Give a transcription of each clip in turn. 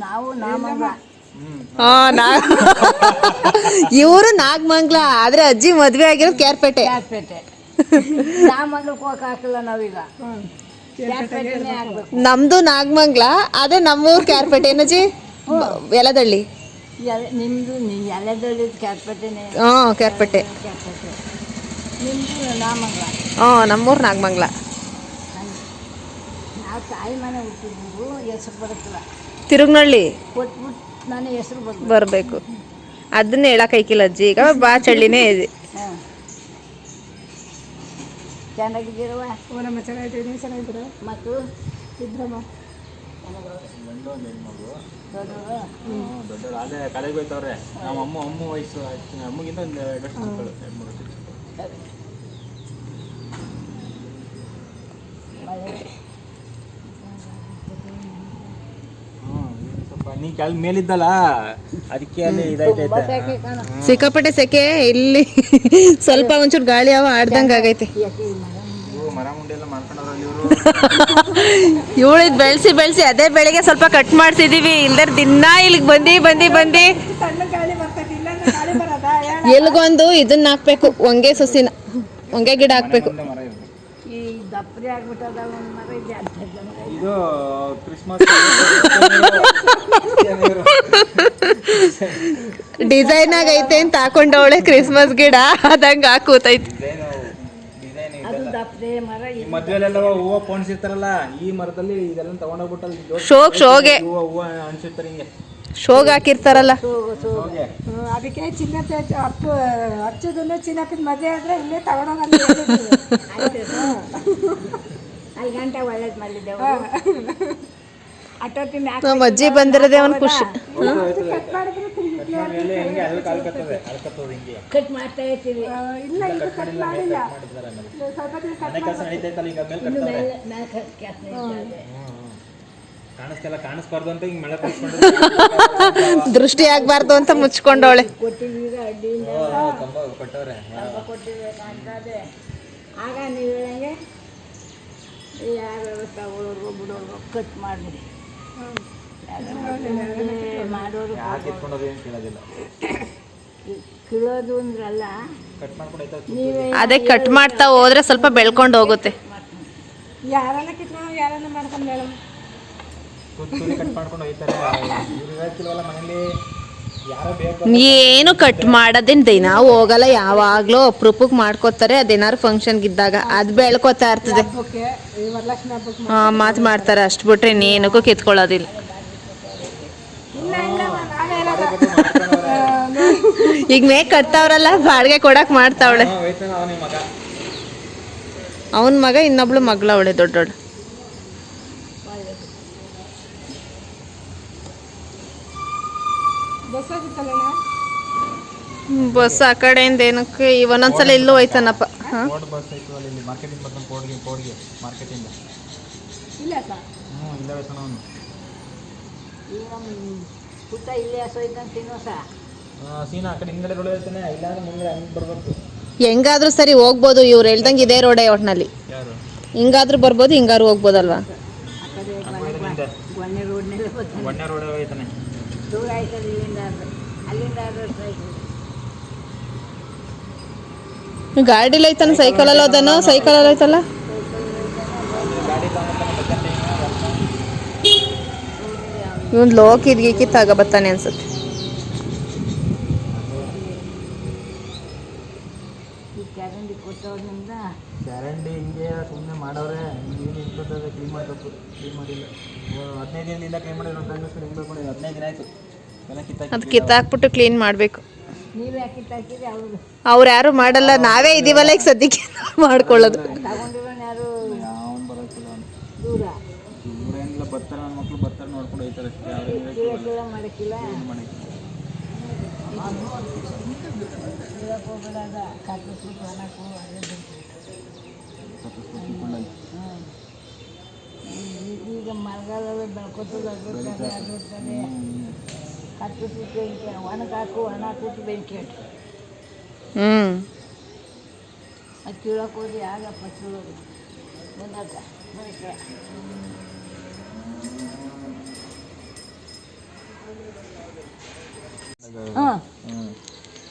ನಾವು ಹಾ ನಾ ಇವರು ನಾಗಮಂಗ್ಲ ಆದ್ರೆ ಅಜ್ಜಿ ಮದ್ವೆ ಆಗಿರೋ ಕೇರ್ಪೇಟೆ. ಕ್ಯಾರ್ಪೇಟೆ ನಾಮಂಗಲಕ್ಕೆ ಹೋಗಕ್ಕೆ ಹಾಕಿಲ್ಲ ನಾವೀಗ. ಕ್ಯಾರ್ಪೇಟೆನೇ ಆಗ್ಬೇಕು. ನಮ್ದು ನಾಗಮಂಗ್ಲ ಅದೇ ನಮ್ಮೂರು ಕ್ಯಾರ್ಪೇಟೆ ಏನಜ್ಜಿ ಎಲದಳ್ಳಿ ಎಲೆ- ನಿಮ್ದು ನೀವು ಎಲೆದಳ್ಳಿ ಕ್ಯಾರ್ಪೇಟೆನೇ ಹಾ ಕ್ಯಾರ್ಪೇಟೆ ಕ್ಯಾರ್ಪೇಟೆ ನಿಮ್ದು ನಾಮಂಗಲ? ಹಾ ನಮ್ಮೂರ್ ನಾಗಮಂಗ್ಲ. ನಾವು ತಾಯಿ ಮನೆ ಹುಟ್ಟಿದ್ದು ಹೆಸರು ಬರುತ್ತಿಲ್ಲ ತಿರುಗ್ನಳ್ಳಿ? ಕೊಟ್ಬಿಟ್ಟು ನಾನು ಹೆಸರು ಬರ್ಬೇಕು. ಬರಬೇಕು. ಅದನ್ನ ಹೇಳಕ್ ಐಕಿಲ್ಲ ಅಜ್ಜಿ. ಈಗ ಬಾ ಚಳ್ಳಿನೇ ಇದೆ. ಹಾಂ. ಚೆನ್ನಾಗಿದ್ದೀರವ ನೀವು ಚೆನ್ನಾಗಿದ್ದೀರಾ? ಮಕ್ಕಳು ಇದ್ರಮ್ಮ ಗಂಡು ಒಂದು ಹೆಣ್ಮಗು ದೊಡ್ಡವರು ದೊಡ್ಡವ್ರು ಅದೇ ಕಡೆಗೆ ಹೋಯ್ತವ್ರೆ ನಮ್ಮ ಅಮ್ಮ ಅಮ್ಮ ವಯಸ್ಸು ಅಮ್ಮಗಿಂತ ಒಂದು ಎರಡು ವರ್ಷ ಚಿಕ್ಕಳು ಎರಡು ಮೂರು ವರ್ಷ ನೀ ಕೆಳ ಮೇಲಿದ್ದಲ್ಲ? ಅದಕ್ಕೆ ಅಲ್ಲಿ ಇದಾಯ್ತೈತೆ. ಸಿಕ್ಕಾಪಟ್ಟೆ ಸೆಕೆ ಇಲ್ಲಿ ಸ್ವಲ್ಪ ಒಂಚೂರು ಗಾಳಿ ಅವ ಆಡ್ದಂಗ ಆಗೈತೆ. ಮರ ಮುಂಡೆ ಎಲ್ಲ ಮಾಡ್ಕೊಂಡವ್ರಲ್ಲ ಇವರು? ಇವಳಿದ್ ಬೆಳೆಸಿ ಬೆಳೆಸಿ ಅದೇ ಬೆಳಿಗ್ಗೆ ಸ್ವಲ್ಪ ಕಟ್ ಮಾಡ್ತಿದೀವಿ ಇಲ್ದರ್ ದಿನ ಇಲ್ಲಿಗೆ ಬಂದಿ ಬಂದು ಬಂದು. ಎಲ್ಗೊಂದು ಇದನ್ನ ಹಾಕ್ಬೇಕು ಹೊಂಗೆ ಸೊಸಿನ ಹೊಂಗೆ ಗಿಡ ಹಾಕ್ಬೇಕು. ಈ ದಪ್ಪರಿ ಆಗ್ಬಿಟ್ಟದ ಒಂದು ಮರ ಇದೆ ಜನ. ಇದು ಕ್ರಿಸ್ಮಸ್ ಡಿಸೈನ್ ಆಗೈತೆ ಅಂತ ಹಾಕೊಂಡವಳೆ ಕ್ರಿಸ್ಮಸ್ ಗಿಡ. ಅದಂಗ ಹಾಕೂತೈತಿ. ಮದ್ವೆಲೆಲ್ಲ ಹೂವು ಪೋಣಿಸಿರ್ತಾರಲ್ಲ ಈ ಮರದಲ್ಲಿ ಇದೆಲ್ಲ ತಗೊಂಡೋಗ್ಬಿಟ್ಟಲ್ಲಿ ಶೋಕ್ ಶೋಗೆ. ಹೂವ ಹೂವು ಅನ್ಸಿರ್ತಾರೆ ಹಿಂಗೆ ಶೋಗ್ ಹಾಕಿರ್ತಾರಲ್ಲ ಅದಕ್ಕೆ ಚಿನ್ನತೆ ಅಪ್ಪು ಹಚ್ಚೋದನ್ನ ಚಿನ್ನಕ್ಕಿನ ಮದುವೆ ಆದ್ರೆ ಇಲ್ಲೇ ತಗೊಂಡೋಗ ಗಂಟೆ ಒಳ್ಳೇದು ಮಾಡಿದ್ದೆವು ಅಟ್ಟೊತ್ತಿನ ನಮ್ಮ ಅಜ್ಜಿ ಬಂದಿರೋದೇ ಒಂದು ಖುಷಿ. ಕಟ್ ಮಾಡ್ತಾ ಇರ್ತೀವಿ. ಇಲ್ಲ ಇದು ಕಟ್ ಮಾಡಿಲ್ಲ. ಸ್ವಲ್ಪ. ಕಾಣಿಸ್ತಿಲ್ಲ ಕಾಣಿಸ್ಬಾರ್ದು ಅಂತ ಹಿಂಗೆ ಮಳೆ ದೃಷ್ಟಿ ಆಗ್ಬಾರ್ದು ಅಂತ ಮುಚ್ಕೊಂಡವಳೆ. ಕೊಟ್ಟಿವಿ ಈಗ ಅಡ್ಡಿಯಿಂದ. ಕಂಬ ಕೊಟ್ಟವ್ರೆ. ಆಗ ನೀವು ಹೇಳಂಗೆ ಯಾರು ತಗೊಳ್ಳೋರು ಬಿಡೋರು ಕಟ್ ಮಾಡಿಬಿಡಿ. ಮಾಡೋರು ಕೀಳೋದು ಅಂದ್ರಲ್ಲ ಅದೇ ಕಟ್ ಮಾಡ್ತಾ ಹೋದ್ರೆ ಸ್ವಲ್ಪ ಬೆಳ್ಕೊಂಡು ಹೋಗುತ್ತೆ. ಯಾರನ್ನ ಕಿತ್ಕೊಂಡು ಯಾರನ್ನ ಮಾಡ್ಕೊಂಡು ಮೇಡಮ್? ಕಟ್ ಮಾಡ್ಕೊಂಡು ಹೋಯ್ತಾರೆ. ಮನೇಲಿ? ಏನು ಕಟ್ ಮಾಡೋದೇನು ದಿನ? ಹೋಗಲ್ಲ, ಯಾವಾಗಲೂ ಅಪ್ರೂಪಕ್ಕೆ ಮಾಡ್ಕೋತಾರೆ ಅದೇನಾದ್ರು ಫಂಕ್ಷನ್ಗೆ ಇದ್ದಾಗ ಅದು ಬೆಳ್ಕೊತಾ ಇರ್ತದೆ. ಮಾತ್ ಮಾಡ್ತಾರೆ ಅಷ್ಟು ಬಿಟ್ರೆ ಇನ್ನೇನಕ್ಕೂ ಕಿತ್ಕೊಳ್ಳೋದಿಲ್ಲ. ಈಗ ಮೇ ಕಟ್ತಾವ್ರಲ್ಲ, ಬಾಡಿಗೆ ಕೊಡಕ್ ಮಾಡ್ತಾವಳೆ. ಅವನ ಮಗ, ಇನ್ನೊಬ್ಳು ಮಗಳ ಅವಳೆ ದೊಡ್ಡ ಬಸ್ ಬಸ್ ಆ ಕಡೆಯಿಂದ ಏನಕ್ಕೆ ಒಂದೊಂದ್ಸಲ ಇಲ್ಲೂ ಹೋಯ್ತಾನಪ್ಪ. ಹಾ? ಕೋಡ್ ಬಸ್ ಐತು ಅಲ್ಲಿ ಇಲ್ಲಿ ಮಾರ್ಕೆಟಿಂಗ್ ಬರ್ತಾನೆ ಕೋಡ್ಗೆ ಕೋಡ್ಗೆ ಮಾರ್ಕೆಟಿಂದ ಇಲ್ಲ ಸರ್ ಹ್ಞೂ ಇಲ್ಲವೇ ಸಣ್ಣ ಅವನು ಈಗ ಪುಟ್ಟ ಇಲ್ಲೇ ಹಸೋಯ್ತಂತ ತಿನ್ನೋ ಸಹ ಸೀನಾ ಆ ಕಡೆ ಹಿಂಗಡೆ ರೋಡ್ ಇರ್ತಾನೆ ಇಲ್ಲಾಂದ್ರೆ ಮುಂದೆ ಹಂಗೆ ಬರ್ಬೇಕು. ಹೆಂಗಾದ್ರೂ ಸರಿ ಹೋಗ್ಬೋದು ಇವ್ರು ಹೇಳ್ದಂಗೆ ಇದೇ ರೋಡೇ ಒಟ್ನಲ್ಲಿ. ಯಾರು? ಹಿಂಗಾದ್ರೂ ಬರ್ಬೋದು ಹಿಂಗಾರು ಹೋಗ್ಬೋದಲ್ವಾ? ರೋಡ್ ದೂರ ಆಯ್ತದೆ ಇಲ್ಲಿಂದ ಅಲ್ಲಿಂದ ಆದ್ರೆ ಗಾಡಿಲಿ ಐತನ? ಸೈಕಲ್ ಅಲ್ಲಿ ಸೈಕಲಲ್ಲಿ ಸೈಕಲ್ ಅಲ್ಲಿ ಐತಲ್ಲ ಇವನ್ ಲೋಕ್ ಗೀಕಿತ್ ಆಗ ಬರ್ತಾನೆ ಅನ್ಸುತ್ತೆ. ಹಿಂಗೆ ಸುಮ್ಮನೆ ಮಾಡವ್ರೆ. ಏನು ಕ್ಲೀನ್ ಮಾಡಬೇಕು. ಕ್ಲೀನ್ ಮಾಡಿಲ್ಲ. ಓ, ಹದಿನೈದು ದಿನದಿಂದ ಕ್ಲೀನ್ ಮಾಡಿರೋ ಫ್ರೆಂಡ್ಸ್ ಹೆಂಗೆ ಮಾಡಿ ಹದಿನೈದು ದಿನ ಆಯಿತು. ಅದು ಕಿತ್ತಾಕ್ಬಿಟ್ಟು ಕ್ಲೀನ್ ಮಾಡಬೇಕು. ಅವರು ಅವ್ರು ಯಾರು ಮಾಡಲ್ಲ ನಾವೇ ಇದೀವಲ್ಲ ಈಗ ಸದ್ಯಕ್ಕೆ ಮಾಡ್ಕೊಳ್ಳೋದು. ಈಗ ಮಳೆಗಾಲದಲ್ಲಿ ಬೆಳ್ಕೊತದ ಕಟ್ಟು ಸುಟ್ಟು ಬೆಂಕಿ ಒಣಗಾಕು ಒಣ ಹಾಕ್ಬಿಟ್ಟು ಬೆಂಕಿ ಇಟ್ಟು ಹ್ಮ್. ಅದು ಕೀಳಕ್ಕೆ ಹೋದ್ರೆ ಆಗಪ್ಪ ಕೀಳೋದು? ಬಂದಾಗ ಬೆಳಗ್ಗೆ ಹ್ಞೂ ಹ್ಞೂ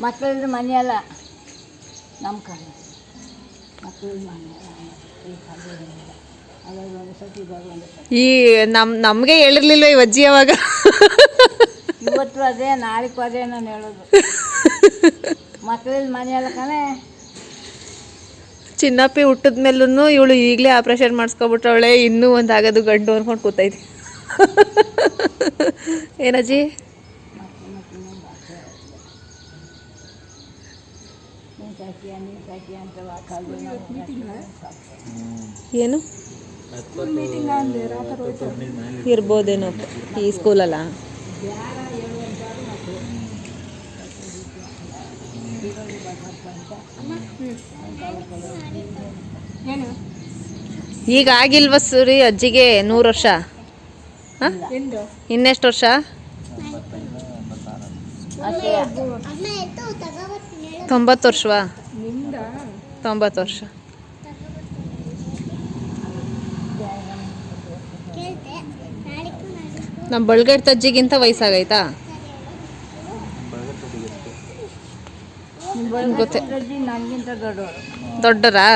ಮಕ್ಕಳಿದ್ರೆ ಮನೆ ಅಲ್ಲ. ನಮ್ಮ ಕಾಲ ಮನೆ ಈ ಸತಿ ಸತಿ. ಈ ನಮ್ ನಮಗೆ ಹೇಳಿರ್ಲಿಲ್ವ ಈ ಅಜ್ಜಿ ಅವಾಗ ಇವತ್ತು ಅದೇ ನಾಳೆಗೂ ಅದೇ ನಾನು ಹೇಳೋದು. ಮಕ್ಕಳಿಗೆ ಮನೆ ಅಲ್ಲ ಕಣೆ. ಚಿನ್ನಪ್ಪಿ ಹುಟ್ಟಿದ ಮೇಲೂ ಇವಳು ಈಗಲೇ ಆಪ್ರೇಷನ್ ಮಾಡಿಸ್ಕೊಬಿಟ್ಟವಳೆ ಇನ್ನೂ ಒಂದು ಆಗೋದು ಗಂಡು ಅನ್ಕೊಂಡು ಕೂತೈತಿ. ಏನಜ್ಜಿ ಏನು? ಇರ್ಬೋದೇನೋ ಈ ಸ್ಕೂಲಲ್ಲ ಈಗ ಆಗಿಲ್ವ ಸರಿ ಅಜ್ಜಿಗೆ ನೂರು ವರ್ಷ? ಇನ್ನೆಷ್ಟು ವರ್ಷ? ತೊಂಬತ್ತು ವರ್ಷವಾ? ತೊಂಬತ್ತು ವರ್ಷ. ನಮ್ಮ ಬಳ್ಗಡ್ ತಜ್ಜಿಗಿಂತ ವಯಸ್ಸಾಗೈತಾ? ಗೊತ್ತೇ. ನನಗಿಂತ ದೊಡ್ಡವರು. ದೊಡ್ಡರಾ?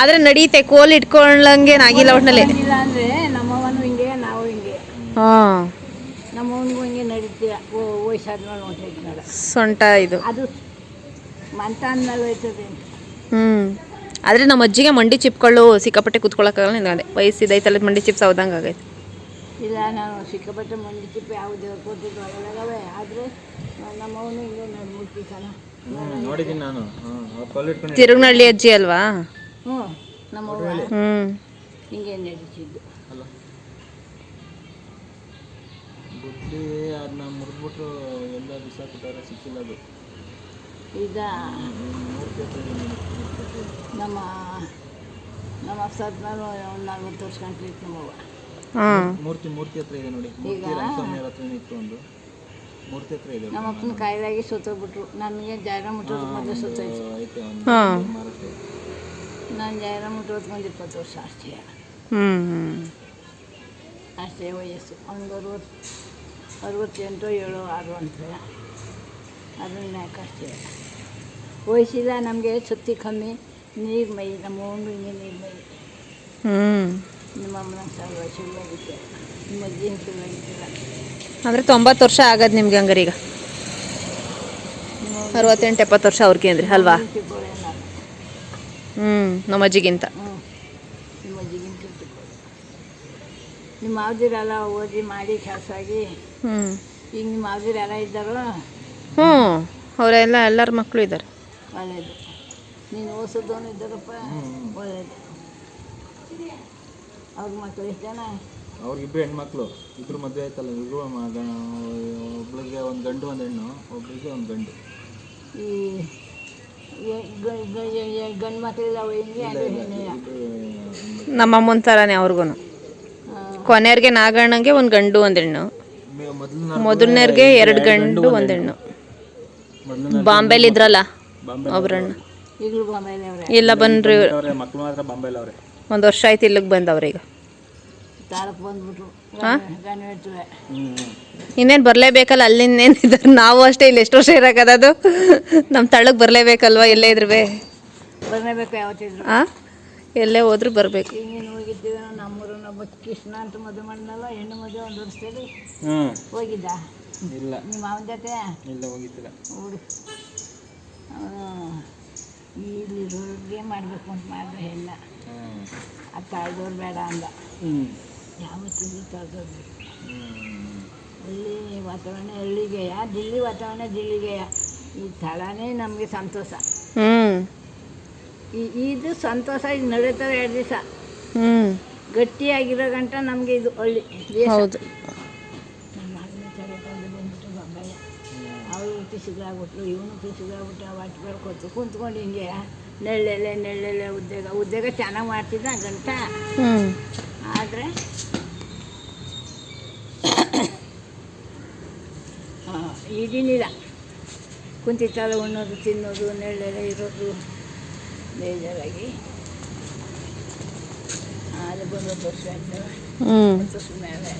ಆದರೆ ನಡೀತೆ ಕೋಲ್ ಇಟ್ಕೊಳ್ಳಂಗೆ ಆಗಿಲ್ಲ ಒಟ್ನಲ್ಲಿ. ಇಲ್ಲ ಅಂದರೆ ನಮ್ಮವನು ಹಿಂಗೆ ನಾವು ಹಿಂಗೆ. ಹಾಂ. ನಮ್ಮವನಿಗೂ ಹಿಂಗೆ ನಡೀತೀಯ ವಯಸ್ಸಾದ್ಮೇಲೆ ಹೊಂಟೈತಿನಲ್ಲ ಸೊಂಟ ಇದು. ಅದು ಮಂತ ಅಂದ್ಮೇಲೆ ಹೋಯ್ತದೆ ಹ್ಞೂ ಆದರೆ ನಮ್ಮ ಅಜ್ಜಿಗೆ ಮಂಡಿ ಚಿಪ್ಗಳು ಸಿಕ್ಕಾಪಟ್ಟೆ ಕೂತ್ಕೊಳ್ಳೋಕ್ಕಾಗಲ್ಲ ನಿಂದೆ ವಯಸ್ಸಿದೈತಲ್ಲ ಮಂಡಿ ಚಿಪ್ಸ್ ಹೌದಂಗೆ ಆಗೈತೆ. ಇಲ್ಲ ನಾನು ಸಿಕ್ಕಾಪಟ್ಟೆ ಮಂಡಿ ಚಿಪ್ ಯಾವ ದೇವ್ರು ಕೊಟ್ಟಿದ್ದು ಒಳಗವೆ ಆದರೆ ನಮ್ಮವನು ಹಿಂಗೆ ನಡ್ಮುಟ್ಟಿತ್ತಲ್ಲ ನೋಡಿದ್ದೀನಿ ನಾನು. ತಿರುಗ್ನಳ್ಳಿ ಅಜ್ಜಿ ಅಲ್ವಾ? ಹ್ಞೂ ನಮ್ಮ ಹ್ಞೂ ಹಿಂಗೆ ನಡೀತಿದ್ದು ಬುದ್ಧಿ ಅದನ್ನ ಮುರಿದ್ಬಿಟ್ಟು ಎಲ್ಲ ಬಿಸಾಕ್ಬಿಟ್ಟಾರೆ ಸಿಕ್ಕಿಲ್ಲ ಅದು. ಈಗ ನಮ್ಮ ನಮ್ಮ ಸದ್ಮೇಲೆ ಒಂದು ನಲ್ವತ್ತು ವರ್ಷ ಕಂಟ್ಲಿತ್ತು ನಮ್ಮವ್ವ ಹಾಂ. ಮೂರ್ತಿ ಮೂರ್ತಿ ಹತ್ರ ಇದೆ ನೋಡಿ. ಮೂರ್ತಿ ರಂಗಸ್ವಾಮಿ ಹತ್ರ ಇತ್ತು ಒಂದು. ಹತ್ರ ಇದೆ ನಮ್ಮ ಅಪ್ಪನ ಕಾಯಿಲಾಗಿ ಸತ್ತೋಗ್ಬಿಟ್ರು ನನಗೆ ಜಾಗ ಮುಟ್ಟೋದು ಮೊದಲು ಹಾಂ. ನಾನು ಜಾಗ ಮುಟ್ಟೋದು ಒಂದು ಇಪ್ಪತ್ತು ವರ್ಷ ಅಷ್ಟೇ. ಹ್ಞೂ ಹ್ಞೂ ಅಷ್ಟೇ ವಯಸ್ಸು. ಒಂದು ಅರವತ್ತು ಅರವತ್ತೆಂಟು ಏಳು ಆರು ಅಂತ ಅದನ್ನ ಅಷ್ಟೇ. ವಯಸ್ಸಿಲ್ಲ ನಮಗೆ ಸುತ್ತಿ ಕಮ್ಮಿ. ನೀರು ಮೈ ನಮ್ಮ ಹಿಂಗೆ ನೀರು ಮೈ. ಹ್ಞೂ ನಿಮ್ಮ ಅಮ್ಮನ ಸಾಲ ಶುರುವಾಗಿತ್ತು. ನಿಮ್ಮ ಅಜ್ಜಿನ ಸುಳ್ಳಾಗಿದ್ದಿಲ್ಲ ಅಂದರೆ ತೊಂಬತ್ತು ವರ್ಷ ಆಗದು ನಿಮ್ಗೆ ಹಂಗಾರೆ ಈಗ? ಅರವತ್ತೆಂಟು ಎಪ್ಪತ್ತು ವರ್ಷ ಅವ್ರಿಗೆ ಅಂದ್ರೆ ಅಲ್ವಾ? ಹ್ಞೂ ನಮ್ಮ ಅಜ್ಜಿಗಿಂತ. ಹ್ಞೂ ನಿಮ್ಮ ಅವಧಿರೆಲ್ಲ ಓದಿ ಮಾಡಿ ಕೆಲಸ ಆಗಿ ಹ್ಞೂ ಈಗ ನಿಮ್ಮ ಅವಧಿರೆಲ್ಲ ಇದ್ದಾರೋ? ಹ್ಞೂ ಅವರೆಲ್ಲ ಎಲ್ಲರ ಮಕ್ಕಳು ಇದ್ದಾರೆ. ಒಳ್ಳೇದು. ನೀನು ಓಸೋದವನು ಇದ್ದಾರಪ್ಪ? ಒಳ್ಳೇದು. ಅವ್ರ ಮಕ್ಕಳು ಎಷ್ಟು ಜನ? ಅವ್ರಿಗಿಬ್ರು ಹೆಣ್ಮಕ್ಳು ಇಬ್ರು ಮದುವೆ ಆಯ್ತಲ್ಲ ಇಬ್ರು ಮಗ ಒಬ್ಳಿಗೆ ಒಂದು ಗಂಡು ಒಂದು ಹೆಣ್ಣು ಒಬ್ಳಿಗೆ ಒಂದು ಗಂಡು. ಈ ಗಂಡು ಮಕ್ಕಳಿಲ್ಲ ನಮ್ಮಮ್ಮನ ಥರನೇ ಅವ್ರಿಗೂ ಕೊನೆಯವ್ರಿಗೆ ನಾಗಣ್ಣಂಗೆ ಒಂದು ಗಂಡು ಒಂದು ಹೆಣ್ಣು. ಮೊದಲು ಮೊದಲನೇರ್ಗೆ ಎರಡು ಗಂಡು ಒಂದು ಹೆಣ್ಣು. ಬಾಂಬೆಲಿ ಇದ್ರಲ್ಲ ಬಾಂಬೆ ಒಬ್ರಣ್ಣ ಈಗಲೂ ಬಾಂಬೆಲೆ ಅವ್ರೆ. ಇಲ್ಲ ಬಂದ್ರಿ ಅವ್ರೆ ಮಕ್ಳು ಮಾತ್ರ ಬಾಂಬೆಲಿ ಅವ್ರೆ. ಒಂದು ವರ್ಷ ಆಯ್ತು ಇಲ್ಲಿಗೆ ಬಂದವ್ರೆ ತಾಳಕ್ಕೆ ಬಂದ್ಬಿಟ್ರು. ಗಂಡು ಇನ್ನೇನು ಬರಲೇಬೇಕಲ್ಲ ಅಲ್ಲಿಂದೇನಿದ್ದಾರೆ ನಾವು ಅಷ್ಟೇ ಇಲ್ಲಿ ಎಷ್ಟು ವರ್ಷ ಅದು? ನಮ್ಮ ತಳಕ್ಕೆ ಬರಲೇಬೇಕಲ್ವ ಎಲ್ಲೇ ಇದ್ರು ಬರಲೇಬೇಕು ಯಾವತ್ತಿದ್ರು ಹಾಂ ಎಲ್ಲೇ ಹೋದ್ರು ಬರಬೇಕು. ಈಗ ನೀನು ಹೋಗಿದ್ದೀವಿ ನಮ್ಮೂರನ್ನ ಒಬ್ಬ ಕೃಷ್ಣ ಅಂತ ಮದುವೆ ಮಾಡಿದ್ನಲ್ಲ ಹೆಣ್ಣು ಮದುವೆ ಒಂದು ವರ್ಷದಲ್ಲಿ ಹ್ಞೂ ಹೋಗಿದ್ದ? ಇಲ್ಲ. ನಿಮ್ಮ ಮಾವನ ಜೊತೆ? ಇಲ್ಲ ಹೋಗಿದ್ದಿಲ್ಲ. ಹುಡು ಇಲ್ಲಿರೋರಿಗೆ ಮಾಡಬೇಕು ಅಂತ ಮಾಡಿದ್ರೆ ಎಲ್ಲ ಆ ತಾಳ್ದವ್ರು ಬೇಡ ಅಂದ. ಹ್ಞೂ ಯಾವತ್ತಿದ್ರು ತಿಂಡಿ ಹ್ಞೂ ಹಳ್ಳಿ ವಾತಾವರಣ ಹಳ್ಳಿಗೆಯ ದಿಲ್ಲಿ ವಾತಾವರಣ ದಿಲ್ಲಿಗೆಯ. ಈ ಸ್ಥಳನೇ ನಮಗೆ ಸಂತೋಷ. ಹ್ಞೂ ಈ ಇದು ಸಂತೋಷ ಇದು ನಡೀತಾರೆ ಎರಡು ದಿವಸ. ಹ್ಞೂ ಗಟ್ಟಿಯಾಗಿರೋ ಗಂಟ ನಮಗೆ ಇದು ಹಳ್ಳಿ ಹೌದು. ಅವಳು ಪಿಸಿಗಳಾಗ್ಬಿಟ್ರು ಇವನು ಪಿಸಿಗಳಾಗ್ಬಿಟ್ಟು ವಾಟ್ ಕೊಟ್ಟು ಕುಂತ್ಕೊಂಡು ಹಿಂಗೆ ನೆಳ್ಳೆಲೆ ನೆಳ್ಳೆಲೆ ಉದ್ಯೋಗ ಉದ್ಯೋಗ ಚೆನ್ನಾಗಿ ಮಾಡ್ತಿದ್ದ ಗಂಟ. ಆದರೆ ಈಗಿನಿಲ್ಲ. ಕುಂತಿತ್ತಲ್ಲ ಉಣ್ಣೋದು ತಿನ್ನೋದು ನೆಳ್ಳೆಲ್ಲ ಇರೋದು ಬೇಜಾರಾಗಿ. ಅದು ಬಂದು ವರ್ಷ ವರ್ಷ ಮೇಲೆ